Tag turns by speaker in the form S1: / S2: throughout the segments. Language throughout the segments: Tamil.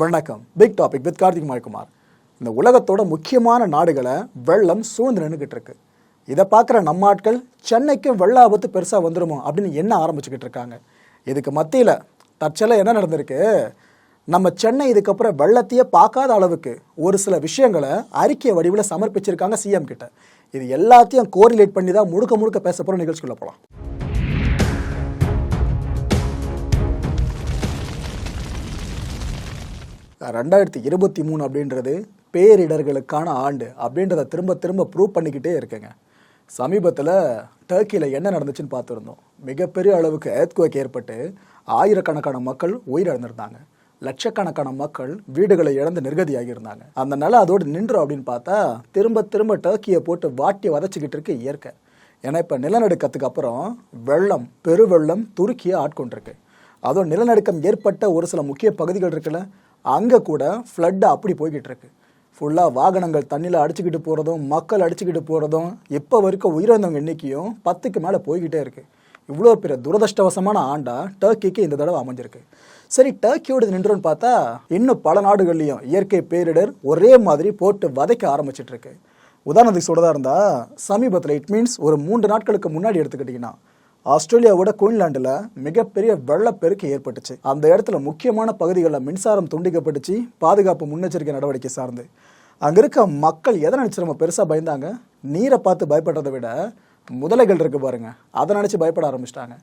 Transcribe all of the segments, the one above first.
S1: வணக்கம். Big topic with Karthik Mayakumar இந்த உலகத்தோட முக்கியமான நாடுகளை வெள்ளம் சூழ்ந்து நின்றுக்கிட்டு இருக்கு. இதை பார்க்குற நம்ம ஆட்கள் சென்னைக்கும் வெள்ள ஆபத்து பெருசாக வந்துடுமோ அப்படின்னு என்ன ஆரம்பிச்சுக்கிட்டு இருக்காங்க. இதுக்கு மத்தியில் தற்செயலாக என்ன நடந்திருக்கு? நம்ம சென்னை இதுக்கப்புறம் வெள்ளத்தையே பார்க்காத அளவுக்கு ஒரு சில விஷயங்களை அறிக்கை வடிவில் சமர்ப்பிச்சிருக்காங்க சிஎம் கிட்ட. இது எல்லாத்தையும் கோரிலேட் பண்ணி தான் முழுக்க முழுக்க பேச போகிற நிகழ்ச்சிக்குள்ளே போகலாம் ரெண்டாயிரத்தி இருபத்தி மூணு அப்படின்றது பேரிடர்களுக்கான ஆண்டு அப்படின்றத திரும்ப திரும்ப ப்ரூவ் பண்ணிக்கிட்டே இருக்கேங்க. சமீபத்தில் டர்க்கியில் என்ன நடந்துச்சுன்னு பார்த்துருந்தோம். மிகப்பெரிய அளவுக்கு ஏத்குவேக் ஏற்பட்டு ஆயிரக்கணக்கான மக்கள் உயிரிழந்திருந்தாங்க. லட்சக்கணக்கான மக்கள் வீடுகளை இழந்து நிர்கதியாகியிருந்தாங்க. அந்த நிலை அதோடு நின்றோம் அப்படின்னு பார்த்தா திரும்ப திரும்ப டர்க்கியை போட்டு வாட்டி வதச்சிக்கிட்டு இருக்கு இயற்கை. ஏன்னா இப்போ நிலநடுக்கத்துக்கு அப்புறம் வெள்ளம் பெருவெள்ளம் துருக்கியை ஆட்கொண்டிருக்கு. அதுவும் நிலநடுக்கம் ஏற்பட்ட ஒரு சில முக்கிய பகுதிகள் இருக்குல்ல அங்கே கூட ஃப்ளட்டு அப்படி போய்கிட்டு இருக்கு ஃபுல்லாக வாகனங்கள் தண்ணியில் அடிச்சுக்கிட்டு போகிறதும் மக்கள் அடிச்சுக்கிட்டு போகிறதும் இப்போ வரைக்கும் உயிரிழந்தவங்க எண்ணிக்கையும் பத்துக்கு மேலே போய்கிட்டே இருக்கு. இவ்வளோ பெரிய துரதிருஷ்டவசமான ஆண்டா டர்க்கிக்கு இந்த தடவை அமைஞ்சிருக்கு. சரி டர்க்கியோட நின்றுன்னு பார்த்தா இன்னும் பல நாடுகள்லையும் இயற்கை பேரிடர் ஒரே மாதிரி போட்டு வதைக்க ஆரம்பிச்சிட்ருக்கு உதாரணத்துக்கு சொல்கிறதா இருந்தால் சமீபத்தில் இட் மீன்ஸ் ஒரு மூன்று நாட்களுக்கு முன்னாடி எடுத்துக்கிட்டிங்கன்னா ஆஸ்திரேலியாவோட குயின்லாண்டில் மிகப்பெரிய வெள்ளப்பெருக்கு ஏற்பட்டுச்சு. அந்த இடத்துல முக்கியமான பகுதிகளில் மின்சாரம் துண்டிக்கப்பட்டுச்சு. பாதுகாப்பு முன்னெச்சரிக்கை நடவடிக்கை சார்ந்து. அங்கே இருக்க மக்கள் எதை நினச்சி நம்ம பெருசாக பயந்தாங்க? நீரை பார்த்து பயப்படுறதை விட முதலைகள் இருக்கு பாருங்க. அதை நினச்சி பயப்பட ஆரம்பிச்சிட்டாங்க.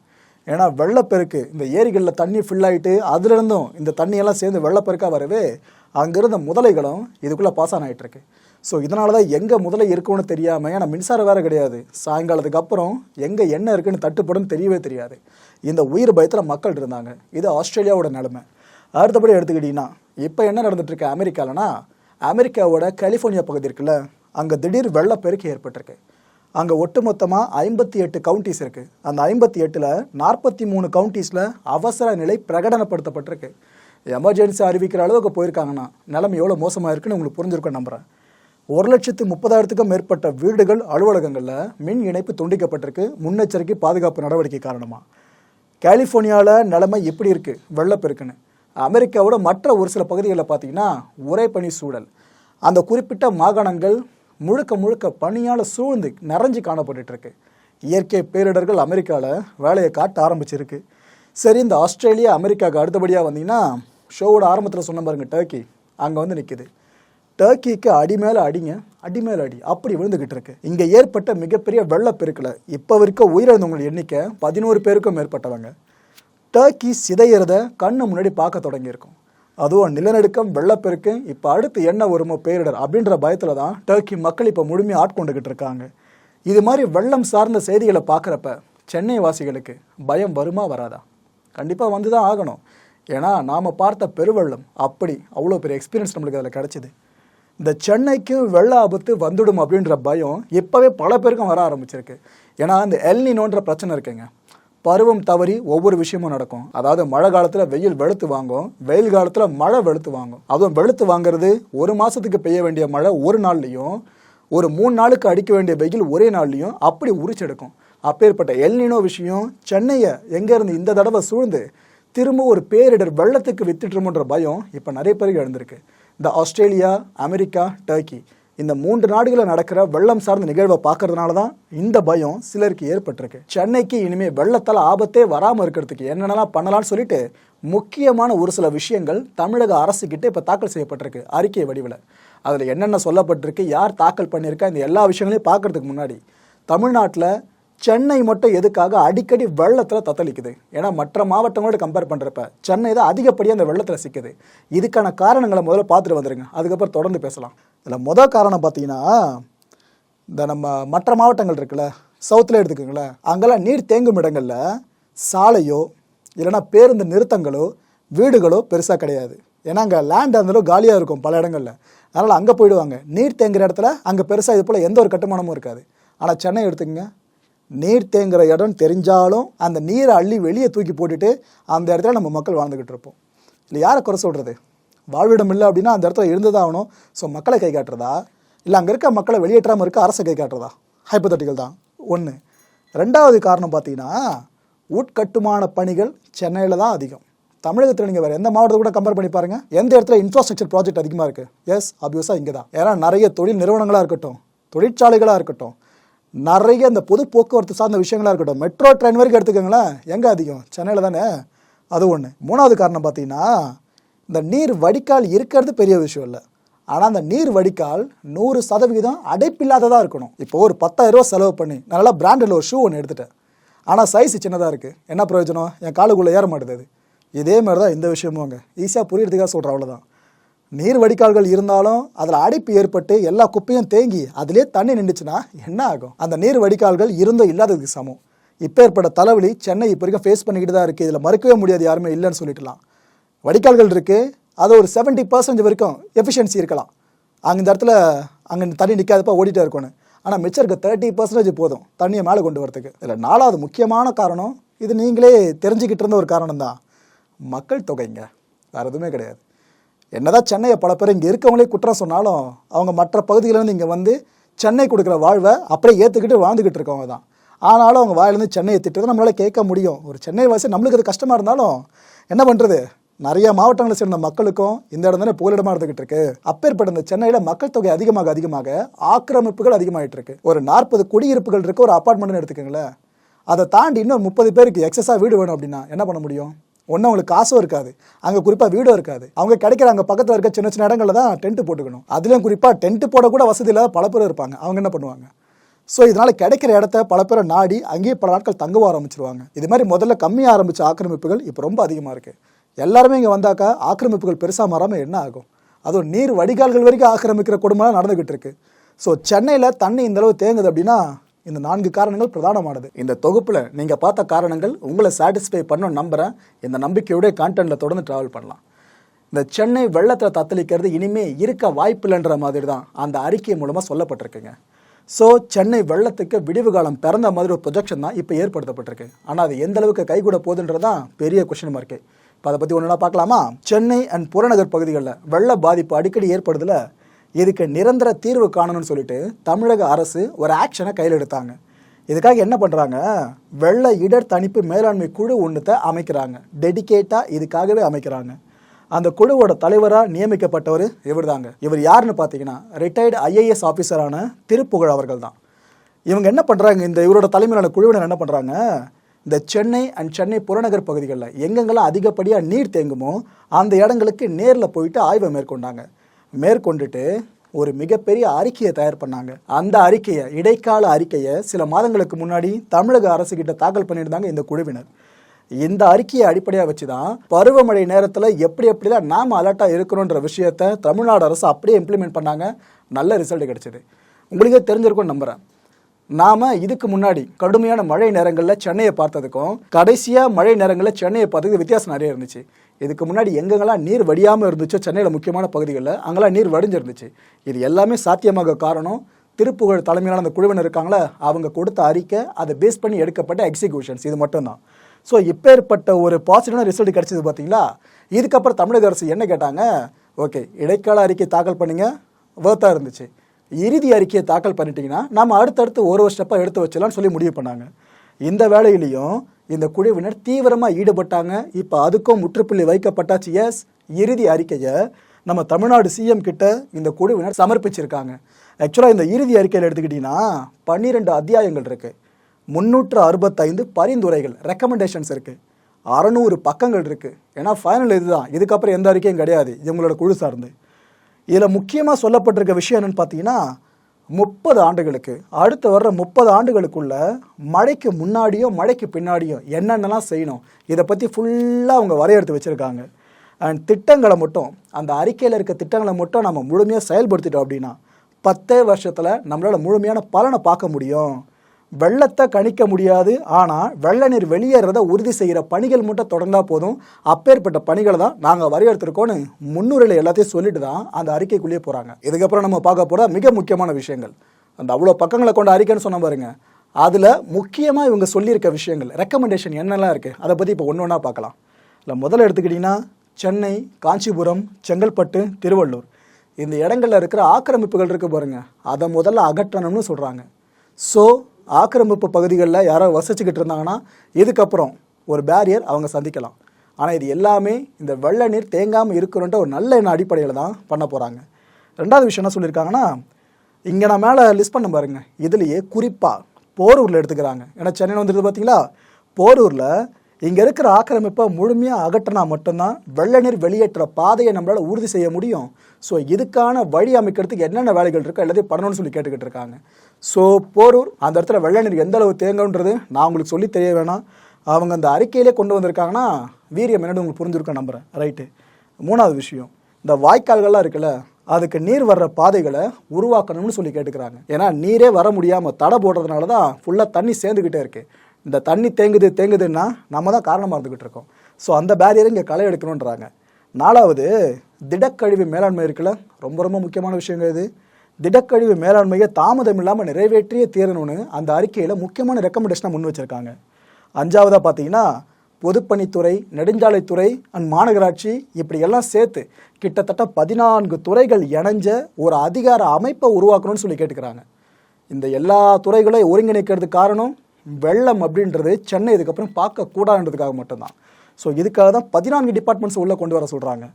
S1: ஏன்னா வெள்ளப்பெருக்கு இந்த ஏரிகளில் தண்ணி ஃபில் ஆகிட்டு அதுலேருந்தும் இந்த தண்ணியெல்லாம் சேர்ந்து வெள்ளப்பெருக்காக வரவே அங்கிருந்த முதலைகளும் இதுக்குள்ளே பாஸ் ஆன் ஆகிட்டு ஸோ இதனால தான் எங்கே முதலை இருக்கும்னு தெரியாமல் ஏன்னா மின்சாரம் வேறு கிடையாது. சாயங்காலத்துக்கு அப்புறம் எங்கே என்ன இருக்குன்னு தட்டுப்படும் தெரியவே தெரியாது. இந்த உயிர் பயத்தில் மக்கள் இருந்தாங்க. இது ஆஸ்திரேலியாவோட நிலைமை. அடுத்தபடி எடுத்துக்கிட்டிங்கன்னா இப்போ என்ன நடந்துகிட்ருக்கு இருக்கு அமெரிக்காலனா அமெரிக்காவோட கலிஃபோர்னியா பகுதி இருக்குல்ல அங்கே திடீர் வெள்ளப்பெருக்கு ஏற்பட்டிருக்கு. அங்கே ஒட்டுமொத்தமாக ஐம்பத்தி எட்டு கவுண்டிஸ் இருக்குது அந்த ஐம்பத்தி எட்டில் நாற்பத்தி மூணு கவுண்டிஸில் அவசர நிலை பிரகடனப்படுத்தப்பட்டிருக்கு. எமர்ஜென்சி அறிவிக்கிற அளவுக்கு போயிருக்காங்கன்னா நிலைமை எவ்வளோ மோசமாக இருக்குன்னு உங்களுக்கு புரிஞ்சிருக்கும் நம்புகிறேன் ஒரு லட்சத்து முப்பதாயிரத்துக்கும் மேற்பட்ட வீடுகள் அலுவலகங்களில் மின் இணைப்பு துண்டிக்கப்பட்டிருக்கு. முன்னெச்சரிக்கை பாதுகாப்பு நடவடிக்கை காரணமாக கலிஃபோர்னியாவில் நிலைமை எப்படி இருக்குது வெள்ளப்பெருக்குன்னு. அமெரிக்காவோட மற்ற ஒரு சில பகுதிகளில் பார்த்தீங்கன்னா ஒரே பனி சூழல். அந்த குறிப்பிட்ட மாகாணங்கள் முழுக்க முழுக்க பனியால் சூழ்ந்து நிறைஞ்சு காணப்பட்டுருக்கு இயற்கை பேரிடர்கள் அமெரிக்காவில் வேலையை காட்ட ஆரம்பிச்சிருக்கு. சரி இந்த ஆஸ்திரேலியா அமெரிக்காவுக்கு அடுத்தபடியாக வந்தீங்கன்னா ஷோவோட ஆரம்பத்தில் சொன்ன பாருங்க டர்க்கி. அங்கே வந்து நிற்கிது டர்க்கிக்கு அடி மேலே அடிங்க. அடி மேலே அடி. அப்படி விழுந்துகிட்டு இருக்கு. இங்கே ஏற்பட்ட மிகப்பெரிய வெள்ளப்பெருக்கில் இப்போ வரைக்கும் உயிரிழந்தவங்க எண்ணிக்கை பதினோரு பேருக்கும் மேற்பட்டவங்க. டர்க்கி சிதையிறத கண்ணு முன்னாடி பார்க்க தொடங்கியிருக்கும். அதுவும் நிலநடுக்கம் வெள்ளப்பெருக்கு இப்போ அடுத்து என்ன வருமோ பேரிடர் அப்படின்ற பயத்தில் தான் டர்க்கி மக்கள் இப்போ முழுமையாக ஆட்கொண்டுகிட்டு இருக்காங்க. இது மாதிரி வெள்ளம் சார்ந்த செய்திகளை பார்க்குறப்ப சென்னை வாசிகளுக்கு பயம் வருமா வராதா? கண்டிப்பாக வந்து தான் ஆகணும். ஏன்னா நாம் பார்த்த பெருவெள்ளம் அப்படி அவ்வளோ பெரிய எக்ஸ்பீரியன்ஸ் நம்மளுக்கு அதில் கிடச்சிது. இந்த சென்னைக்கும் வெள்ள ஆபத்து வந்துடும் அப்படின்ற பயம் இப்போவே பல பேருக்கும் வர ஆரம்பிச்சிருக்கு. ஏன்னா இந்த எல்னினோன்ற பிரச்சனை இருக்குங்க. பருவம் தவறி ஒவ்வொரு விஷயமும் நடக்கும். அதாவது மழை காலத்தில் வெயில் வெளுத்து வாங்கும் வெயில் காலத்தில் மழை வெளுத்து வாங்கும். அதுவும் வெளுத்து வாங்குறது ஒரு மாதத்துக்கு பெய்ய வேண்டிய மழை ஒரு நாள்லையும் ஒரு மூணு நாளுக்கு அடிக்க வேண்டிய வெயில் ஒரே நாள்லையும் அப்படி உரிச்செடுக்கும். அப்பேற்பட்ட எல்னினோ விஷயம் சென்னையை எங்கேருந்து இந்த தடவை சூழ்ந்து திரும்ப ஒரு பேரிடர் வெள்ளத்துக்கு வித்துட்டுருமோன்ற பயம் இப்போ நிறைய பேருக்கு எழுந்திருக்கு. இந்த ஆஸ்திரேலியா அமெரிக்கா டர்க்கி. இந்த மூன்று நாடுகளில் நடக்கிற வெள்ளம் சார்ந்த நிகழ்வை பார்க்கறதுனால தான் இந்த பயம் சிலருக்கு ஏற்பட்டிருக்கு. சென்னைக்கு இனிமேல் வெள்ளத்தால் ஆபத்தே வராமல் இருக்கிறதுக்கு என்னென்னலாம் பண்ணலாம்னு சொல்லிட்டு முக்கியமான ஒரு சில விஷயங்கள் தமிழக அரசுக்கிட்ட இப்போ தாக்கல் செய்யப்பட்டிருக்கு அறிக்கை வடிவில். அதில் என்னென்ன சொல்லப்பட்டிருக்கு யார் தாக்கல் பண்ணியிருக்கா இந்த எல்லா விஷயங்களையும் பார்க்கறதுக்கு முன்னாடி தமிழ்நாட்டில் சென்னை மட்டும் எதுக்காக அடிக்கடி வெள்ளத்தில் தத்தளிக்குது? ஏன்னா மற்ற மாவட்டங்களோட கம்பேர் பண்ணுறப்ப சென்னை தான் அதிகப்படியாக அந்த வெள்ளத்தில் சிக்குது. இதுக்கான காரணங்களை முதல்ல பார்த்துட்டு வந்துடுங்க அதுக்கப்புறம் தொடர்ந்து பேசலாம். இதில் முதல் காரணம் பார்த்தீங்கன்னா இந்த நம்ம மற்ற மாவட்டங்கள் இருக்குல்ல சவுத்தில் எடுத்துக்கோங்களேன். அங்கெல்லாம் நீர் தேங்கும் இடங்களில் சாலையோ இல்லைன்னா பேருந்து நிறுத்தங்களோ வீடுகளோ பெருசாக கிடையாது. ஏன்னா அங்கே லேண்ட் இருந்தாலும் காலியாக இருக்கும் பல இடங்களில். அதனால் அங்கே போயிடுவாங்க. நீர் தேங்குற இடத்துல அங்கே பெருசாக இது போல் எந்த ஒரு கட்டுமானமும் இருக்காது. ஆனால் சென்னை எடுத்துக்கங்க. நீர் தேங்குற இடம் தெரிஞ்சாலும் அந்த நீரை அள்ளி வெளியே தூக்கி போட்டுட்டு அந்த இடத்துல நம்ம மக்கள் வாழ்ந்துக்கிட்டு இருப்போம். இல்லை யாரை குறை சொல்கிறது வாழ்விடம் இல்லை அப்படின்னா அந்த இடத்துல இருந்ததாகணும் ஆகணும். ஸோ மக்களை கை காட்டுறதா? இல்லை அங்கே இருக்க மக்களை வெளியேற்றாமல் இருக்க அரசை கை காட்டுறதா? ஹைப்பத்தட்டிகள் தான். ஒன்று ரெண்டாவது காரணம் பார்த்தீங்கன்னா உட்கட்டுமான பணிகள் சென்னையில் தான் அதிகம். தமிழகத்தில் நீங்கள் வேறு எந்த மாவட்டத்தை கூட கம்பேர் பண்ணி பாருங்கள் எந்த இடத்துல இன்ஃப்ராஸ்ட்ரக்சர் ப்ராஜெக்ட் அதிகமாக இருக்குது எஸ் ஆப்வியஸாக இங்கே தான் ஏன்னா நிறைய தொழில் நிறுவனங்களாக இருக்கட்டும் தொழிற்சாலைகளாக இருக்கட்டும் நிறைய இந்த பொது போக்குவரத்து சார்ந்த விஷயங்களா இருக்கட்டும். மெட்ரோ ட்ரெயின் வரைக்கும் எடுத்துக்கோங்களேன். எங்கே அதிகம்? சென்னையில் தானே? அது ஒன்று மூணாவது காரணம் பார்த்தீங்கன்னா இந்த நீர் வடிகால் இருக்கிறது பெரிய விஷயம் இல்லை. ஆனால் அந்த நீர் வடிகால் நூறு சதவிகிதம் அடைப்பில்லாததாக இருக்கணும். இப்போ ஒரு பத்தாயிரரூவா செலவு பண்ணி நல்லா பிராண்டில் ஒரு ஷூ ஒன்று எடுத்துட்டேன். ஆனால் சைஸ் சின்னதாக இருக்குது என்ன பிரயோஜனம்? என் காலுக்குள்ளே ஏற மாட்டேது இதே மாதிரி தான் இந்த விஷயமும் அங்கே. ஈஸியாக புரியறதுக்காக சொல்கிறேன் அவ்வளோதான் நீர் வடிகால்கள் இருந்தாலும் அதில் அடைப்பு ஏற்பட்டு எல்லா குப்பையும் தேங்கி அதிலே தண்ணி நின்றுச்சுன்னா என்ன ஆகும்? அந்த நீர் வடிகால்கள் இருந்தோ இல்லாததுக்கு சமம். இப்போ ஏற்பட்ட தலைவலி சென்னை இப்போ வரைக்கும் ஃபேஸ் பண்ணிக்கிட்டு தான் இருக்குது இதில் மறுக்கவே முடியாது யாருமே இல்லைன்னு சொல்லிட்டுலாம். வடிகால்கள் இருக்குது அது ஒரு 70% பர்சன்டேஜ் வரைக்கும் எஃபிஷியன்சி இருக்கலாம். அங்கே இந்த இடத்துல அங்கே தண்ணி நிற்காதப்பா ஓடிட்டே இருக்கணும். ஆனால் மிச்சம் இருக்க தேர்ட்டி பர்சன்டேஜ் போதும் தண்ணியை மேலே கொண்டு வரதுக்கு. இதில் நாலாவது முக்கியமான காரணம் இது நீங்களே தெரிஞ்சுக்கிட்டு இருந்த ஒரு காரணம் தான் மக்கள் தொகைங்க. வேறு எதுவுமே கிடையாது. என்னதான் சென்னையை பல பேர் இங்கே இருக்கவங்களே குற்றம் சொன்னாலும் அவங்க மற்ற பகுதிகளிலேருந்து இங்கே வந்து சென்னை கொடுக்குற வாழ்வை அப்படியே ஏற்றுக்கிட்டு வாழ்ந்துக்கிட்டு இருக்கவங்க தான். ஆனாலும் அவங்க வாயிலேருந்து சென்னையை திட்டத்தை நம்மளால் கேட்க முடியும். ஒரு சென்னை வாசி நம்மளுக்கு அது கஷ்டமாக இருந்தாலும் என்ன பண்ணுறது நிறைய மாவட்டங்களை சேர்ந்த மக்களுக்கும் இந்த இடம் தானே புகலிடமாக இருந்துகிட்டு இருக்கு. அப்பேற்பட்ட இந்த சென்னையில் மக்கள் தொகை அதிகமாக அதிகமாக ஆக்கிரமிப்புகள் அதிகமாகிட்டு இருக்கு. ஒரு நாற்பது குடியிருப்புகள் இருக்க ஒரு அப்பார்ட்மெண்ட்னு எடுத்துக்கோங்களேன். அதை தாண்டி இன்னும் முப்பது பேருக்கு எக்ஸஸாக வீடு வேணும் அப்படின்னா என்ன பண்ண முடியும்? ஒன்றும் அவங்களுக்கு காசும் இருக்காது. அங்கே குறிப்பாக வீடும் இருக்காது. அவங்க கிடைக்கிற அங்கே பக்கத்தில் இருக்க சின்ன சின்ன இடங்களில் தான் டென்ட் போட்டுக்கணும். அதுலேயும் குறிப்பாக டென்ட் போடக்கூட வசதி இல்லாத பல பேர் இருப்பாங்க. அவங்க என்ன பண்ணுவாங்க? ஸோ இதனால் கிடைக்கிற இடத்த பல பேரை நாடி அங்கேயே பல நாட்கள் தங்க ஆரம்பிச்சிருவாங்க. இது மாதிரி முதல்ல கம்மியாக ஆரம்பித்த ஆக்கிரமிப்புகள் இப்போ ரொம்ப அதிகமாக இருக்குது எல்லாருமே இங்கே வந்தாக்கா ஆக்கிரமிப்புகள் பெருசாக மாறாமல் என்ன ஆகும்? அதுவும் நீர் வடிகால்கள் வரைக்கும் ஆக்கிரமிக்கிற குடும்பம்லாம் நடந்துக்கிட்டு இருக்கு. ஸோ சென்னையில் தண்ணி இந்த அளவு தேங்குது அப்படின்னா இந்த நான்கு காரணங்கள் பிரதானமானது. இந்த தொகுப்பில் நீங்கள் பார்த்த காரணங்கள் உங்களை சாட்டிஸ்ஃபை பண்ண நம்புகிறேன் இந்த நம்பிக்கையோட கான்டென்ட்டில் தொடர்ந்து ட்ராவல் பண்ணலாம். இந்த சென்னை வெள்ளத்தில் தத்தளிக்கிறது இனிமே இருக்க வாய்ப்பில்லைன்ற மாதிரி தான் அந்த அறிக்கை மூலமாக சொல்லப்பட்டிருக்குங்க. ஸோ சென்னை வெள்ளத்துக்கு விடிவு காலம் பிறந்த மாதிரி ஒரு ப்ரொஜெக்ஷன் தான் இப்போ ஏற்படுத்தப்பட்டிருக்கு. ஆனால் அது எந்த அளவுக்கு கைகூட போகுதுன்றது தான் பெரிய கொஷின் மார்க்கு இப்போ அதை பற்றி ஒன்றுனா பார்க்கலாமா? சென்னை அண்ட் புறநகர் பகுதிகளில் வெள்ள பாதிப்பு அடிக்கடி ஏற்படுதில் இதுக்கு நிரந்தர தீர்வு காணணும்னு சொல்லிட்டு தமிழக அரசு ஒரு ஆக்ஷனை கையில் எடுத்தாங்க. இதுக்காக என்ன பண்ணுறாங்க வெள்ள இடர் தணிப்பு மேலாண்மை குழு ஒன்றுத்தை அமைக்கிறாங்க. டெடிகேட்டாக இதுக்காகவே அமைக்கிறாங்க. அந்த குழுவோட தலைவராக நியமிக்கப்பட்டவர் இவர் தாங்க இவர் யாருன்னு பார்த்தீங்கன்னா ரிட்டையர்டு ஐஏஎஸ் ஆஃபீஸரான திருப்புகழ் அவர்கள் தான் இவங்க என்ன பண்ணுறாங்க இந்த இவரோட தலைமையிலான குழுவினர் என்ன பண்ணுறாங்க இந்த சென்னை அண்ட் சென்னை புறநகர் பகுதிகளில் எங்கெங்கெல்லாம் அதிகப்படியாக நீர் தேங்குமோ அந்த இடங்களுக்கு நேரில் போயிட்டு ஆய்வை மேற்கொண்டாங்க. மேற்கொண்டுட்டு ஒரு மிகப்பெரிய அறிக்கையை தயார் பண்ணாங்க. அந்த அறிக்கையை இடைக்கால அறிக்கையை சில மாதங்களுக்கு முன்னாடி தமிழக அரசு கிட்ட தாக்கல் பண்ணியிருந்தாங்க இந்த குழுவினர். இந்த அறிக்கையை அடிப்படையாக வச்சு தான் பருவமழை நேரத்தில் எப்படி எப்படிலாம் நாம் அலர்ட்டாக இருக்கணுன்ற விஷயத்த தமிழ்நாடு அரசு அப்படியே இம்ப்ளிமெண்ட் பண்ணாங்க. நல்ல ரிசல்ட் கிடைச்சிது. உங்களுக்கே தெரிஞ்சிருக்கும்னு நம்புகிறேன் நாம இதுக்கு முன்னாடி கடுமையான மழை நேரங்களில் சென்னையை பார்த்ததுக்கும் கடைசியாக மழை நேரங்களில் சென்னையை பார்த்ததுக்கு வித்தியாசம் நிறைய இருந்துச்சு. இதுக்கு முன்னாடி எங்கெங்கெல்லாம் நீர் வடியாமல் இருந்துச்சோ சென்னையில் முக்கியமான பகுதிகளில் அங்கெல்லாம் நீர் வடிஞ்சிருந்துச்சு. இது எல்லாமே சாத்தியமாக காரணம் திருப்புகழ் தலைமையிலான அந்த குழுவினர் இருக்காங்களே அவங்க கொடுத்த அறிக்கை அதை பேஸ் பண்ணி எடுக்கப்பட்ட எக்ஸிக்யூஷன்ஸ் இது மட்டும்தான். ஸோ இப்பேற்பட்ட ஒரு பாசிட்டிவான ரிசல்ட் கிடைச்சது பார்த்தீங்களா? இதுக்கப்புறம் தமிழக அரசு என்ன கேட்டாங்க? ஓகே இடைக்கால அறிக்கை தாக்கல் பண்ணிங்க வேர்த்தாக இருந்துச்சு. இறுதி அறிக்கையை தாக்கல் பண்ணிட்டீங்கன்னா நம்ம அடுத்தடுத்து ஒரு ஒரு ஸ்டெப்பாக எடுத்து வச்சலாம்னு சொல்லி முடிவு பண்ணாங்க. இந்த வேலையிலையும் இந்த குழுவினர் தீவிரமாக ஈடுபட்டாங்க. இப்போ அதுக்கும் முற்றுப்புள்ளி வைக்கப்பட்டாச்சு. எஸ் இறுதி அறிக்கையை நம்ம தமிழ்நாடு சிஎம் கிட்ட இந்த குழுவினர் சமர்ப்பிச்சிருக்காங்க. ஆக்சுவலாக இந்த இறுதி அறிக்கையில் எடுத்துக்கிட்டிங்கன்னா பன்னிரெண்டு அத்தியாயங்கள் இருக்குது முந்நூற்று அறுபத்தைந்து பரிந்துரைகள் ரெக்கமெண்டேஷன்ஸ் இருக்குது அறநூறு பக்கங்கள் இருக்குது ஏன்னா ஃபைனல் இதுதான். இதுக்கப்புறம் எந்த அறிக்கையும் கிடையாது. இவங்களோட குழு சார்ந்து. இதில் முக்கியமாக சொல்லப்பட்டிருக்க விஷயம் என்னென்னு பார்த்தீங்கன்னா முப்பது ஆண்டுகளுக்கு அடுத்து வர்ற முப்பது ஆண்டுகளுக்குள்ள மழைக்கு முன்னாடியும் மழைக்கு பின்னாடியும் என்னென்னலாம் செய்யணும் இதை பற்றி ஃபுல்லாக அவங்க வரையறுத்து வச்சுருக்காங்க. அண்ட் திட்டங்களை மட்டும் அந்த அறிக்கையில் இருக்க திட்டங்களை மட்டும் நம்ம முழுமையாக செயல்படுத்திட்டோம் அப்படின்னா பத்தே வருஷத்தில் நம்மளால் முழுமையான பலனை பார்க்க முடியும். வெள்ளத்தை கணிக்க முடியாது. ஆனால் வெள்ள நீர் வெளியேறதை உறுதி செய்கிற பணிகள் மட்டும் தொடர்ந்தா போதும். அப்பேற்பட்ட பணிகளை தான் நாங்கள் வரையறுத்திருக்கோன்னு முன்னுரையில் எல்லாத்தையும் சொல்லிட்டு தான் அந்த அறிக்கைக்குள்ளேயே போகிறாங்க இதுக்கப்புறம் நம்ம பார்க்க போகிற மிக முக்கியமான விஷயங்கள். அந்த அவ்வளோ பக்கங்களை கொண்ட அறிக்கைன்னு சொன்ன பாருங்க. அதில் முக்கியமாக இவங்க சொல்லியிருக்க விஷயங்கள் ரெக்கமெண்டேஷன் என்னெல்லாம் இருக்குது அதை பற்றி இப்போ ஒன்று ஒன்றா பார்க்கலாம். இல்லை முதல்ல எடுத்துக்கிட்டிங்கன்னா சென்னை காஞ்சிபுரம் செங்கல்பட்டு திருவள்ளூர். இந்த இடங்கள்ல இருக்கிற ஆக்கிரமிப்புகள் இருக்குது பாருங்கள் அதை முதல்ல அகற்றணும்னு சொல்கிறாங்க ஸோ ஆக்கிரமிப்பு பகுதிகளில் யாரோ வசிச்சுக்கிட்டு இருந்தாங்கன்னா இதுக்கப்புறம் ஒரு பேரியர் அவங்க சந்திக்கலாம். ஆனால் இது எல்லாமே இந்த வெள்ள நீர் தேங்காமல் இருக்கணுன்ற ஒரு நல்ல எண்ண அடிப்படையில் தான் பண்ண போகிறாங்க ரெண்டாவது விஷயம் என்ன சொல்லியிருக்காங்கன்னா இங்கே நான் மேலே லிஸ்ட் பண்ண பாருங்கள் இதுலேயே குறிப்பாக போரூரில் எடுத்துக்கிறாங்க. ஏன்னா சென்னையில் வந்துட்டு பார்த்தீங்களா போரூரில் இங்கே இருக்கிற ஆக்கிரமிப்பை முழுமையாக அகற்றினா மட்டும்தான் வெள்ள நீர் வெளியேற்ற பாதையை நம்மளால் உறுதி செய்ய முடியும். ஸோ இதுக்கான வழி அமைக்கிறதுக்கு என்னென்ன வேலைகள் இருக்கோ எல்லாத்தையும் பண்ணணும்னு சொல்லி கேட்டுக்கிட்டு இருக்காங்க. ஸோ போரூர் அந்த இடத்துல வெள்ள நீர் எந்த அளவு தேங்குன்றது நான் உங்களுக்கு சொல்லி தெரிய வேணாம். அவங்க அந்த அறிக்கையிலே கொண்டு வந்திருக்காங்கன்னா வீரியம் என்னென்னு உங்களுக்கு புரிஞ்சிருக்கேன் நம்புகிறேன் ரைட்டு மூணாவது விஷயம் இந்த வாய்க்கால்கள்லாம் இருக்குல்ல அதுக்கு நீர் வர்ற பாதைகளை உருவாக்கணும்னு சொல்லி கேட்டுக்கிறாங்க. ஏன்னா நீரே வர முடியாமல் தடை போடுறதுனால தான் ஃபுல்லாக தண்ணி சேர்ந்துக்கிட்டே இருக்குது இந்த தண்ணி தேங்குது தேங்குதுன்னா நம்ம தான் காரணமாக இருந்துக்கிட்டு இருக்கோம். ஸோ அந்த பேரியரை இங்கே களை எடுக்கணுன்றாங்க நாலாவது திடக்கழிவு மேலாண்மை இருக்குல்ல? ரொம்ப ரொம்ப முக்கியமான விஷயங்க இது. திடக்கழிவு மேலாண்மையை தாமதம் இல்லாமல் நிறைவேற்றியே தீரணும்னு அந்த அறிக்கையில் முக்கியமான ரெக்கமெண்டேஷனை முன் வச்சுருக்காங்க. அஞ்சாவதாக பார்த்தீங்கன்னா பொதுப்பணித்துறை நெடுஞ்சாலைத்துறை அண்ட் மாநகராட்சி இப்படி எல்லாம் சேர்த்து கிட்டத்தட்ட பதினான்கு துறைகள் இணைஞ்ச ஒரு அதிகார அமைப்பை உருவாக்கணும்னு சொல்லி கேட்டுக்கிறாங்க. இந்த எல்லா துறைகளையும் ஒருங்கிணைக்கிறதுக்கு காரணம் வெள்ளம் அப்படின்றது சென்னை இதுக்கப்புறம் பார்க்கக்கூடாதுன்றதுக்காக மட்டும்தான். ஸோ இதுக்காக தான் பதினான்கு டிபார்ட்மெண்ட்ஸ் உள்ளே கொண்டு வர சொல்கிறாங்க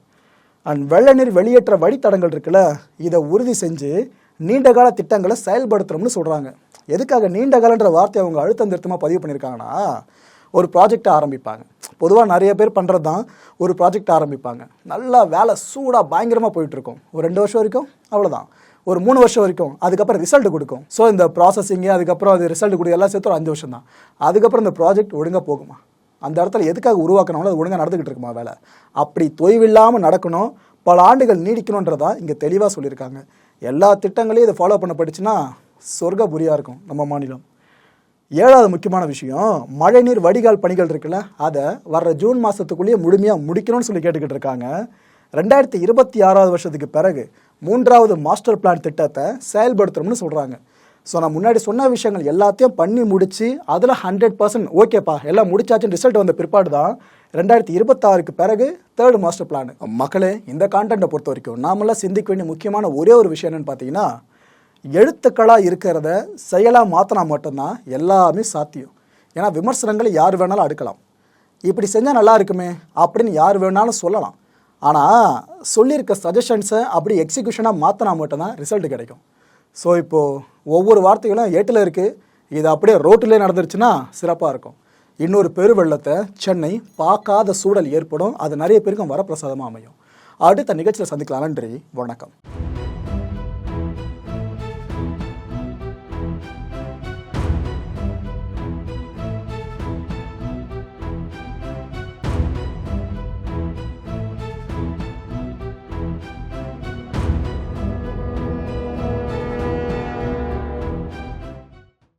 S1: அண்ட் வெள்ள நீர் வெளியேற்ற வழித்தடங்கள் இருக்குல்ல இதை உறுதி செஞ்சு நீண்டகால திட்டங்களை செயல்படுத்துகிறோம்னு சொல்கிறாங்க எதுக்காக நீண்டகாலன்ற வார்த்தையை அவங்க அழுத்தம் திருத்தமாக பதிவு பண்ணியிருக்காங்கன்னா ஒரு ப்ராஜெக்டை ஆரம்பிப்பாங்க. பொதுவாக நிறைய பேர் பண்ணுறது தான் ஒரு ப்ராஜெக்ட் ஆரம்பிப்பாங்க. நல்லா வேலை சூடாக பயங்கரமாக போயிட்டுருக்கும் ஒரு ரெண்டு வருஷம் வரைக்கும் அவ்வளோதான் ஒரு மூணு வருஷம் வரைக்கும் அதுக்கப்புறம் ரிசல்ட் கொடுக்கும். ஸோ இந்த ப்ராசஸிங்கு அதுக்கப்புறம் அது ரிசல்ட் கொடுக்க எல்லாம் சேர்த்து ஒரு அஞ்சு வருஷம் தான் அதுக்கப்புறம் இந்த ப்ராஜெக்ட் ஒழுங்காக போகுமா? அந்த இடத்துல எதுக்காக உருவாக்கணும்னோ அது ஒழுங்காக நடந்துக்கிட்டு இருக்குமா வேலை? அப்படி தொய்வில்லாமல் நடக்கணும் பல ஆண்டுகள் நீடிக்கணுன்றதா இங்கே தெளிவாக சொல்லியிருக்காங்க. எல்லா திட்டங்களையும் இதை ஃபாலோ பண்ண சொர்க்க புரியாக இருக்கும் நம்ம மாநிலம். ஏழாவது முக்கியமான விஷயம் மழைநீர் வடிகால் பணிகள் இருக்குல்ல அதை வர்ற ஜூன் மாதத்துக்குள்ளேயே முழுமையாக முடிக்கணும்னு சொல்லி கேட்டுக்கிட்டு இருக்காங்க. ரெண்டாயிரத்தி இருபத்தி ஆறாவது வருஷத்துக்கு பிறகு மூன்றாவது மாஸ்டர் பிளான் திட்டத்தை செயல்படுத்துறோம்னு சொல்கிறாங்க ஸோ நான் முன்னாடி சொன்ன விஷயங்கள் எல்லாத்தையும் பண்ணி முடித்து அதில் ஹண்ட்ரட் பர்சன்ட் ஓகேப்பா எல்லாம் முடிச்சாச்சுன்னு ரிசல்ட் வந்த பிற்பாடு தான் ரெண்டாயிரத்தி இருபத்தாறுக்கு பிறகு தேர்டு மாஸ்டர் பிளான் மக்களே இந்த கான்டென்ட்டை பொறுத்த வரைக்கும் நாமெல்லாம் சிந்திக்க வேண்டிய முக்கியமான ஒரே ஒரு விஷயம் என்னென்னு பார்த்தீங்கன்னா எழுத்துக்களாக இருக்கிறத செயலாக மாற்றினா மட்டும்தான் எல்லாமே சாத்தியம். ஏன்னா விமர்சனங்களை யார் வேணாலும் அடுக்கலாம். இப்படி செஞ்சால் நல்லா இருக்குமே அப்படின்னு யார் வேணாலும் சொல்லலாம். ஆனால் சொல்லியிருக்க சஜஷன்ஸை அப்படி எக்ஸிக்யூஷனாக மாற்றினா மட்டும்தான் ரிசல்ட் கிடைக்கும். ஸோ இப்போது ஒவ்வொரு வார்த்தைகளும் ஏட்டில் இருக்குது இது அப்படியே ரோட்டிலே நடந்துருச்சுன்னா சிறப்பாக இருக்கும். இன்னொரு பெருவெள்ளத்தை சென்னை பார்க்காத சூழல் ஏற்படும். அது நிறைய பேருக்கும் வரப்பிரசாதமாக அமையும். அடுத்த நிகழ்ச்சியில் சந்திக்கலாம். நன்றி. வணக்கம்.